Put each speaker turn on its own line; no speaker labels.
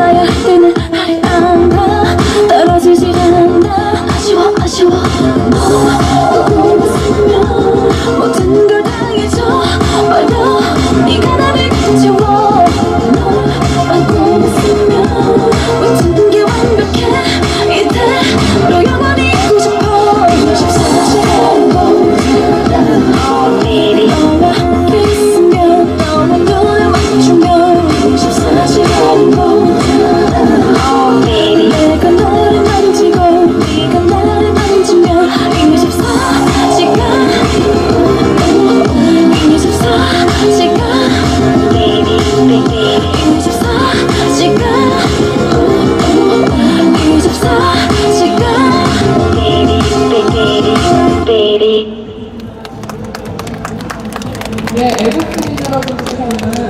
by a human
네, 애국 여러분, 저는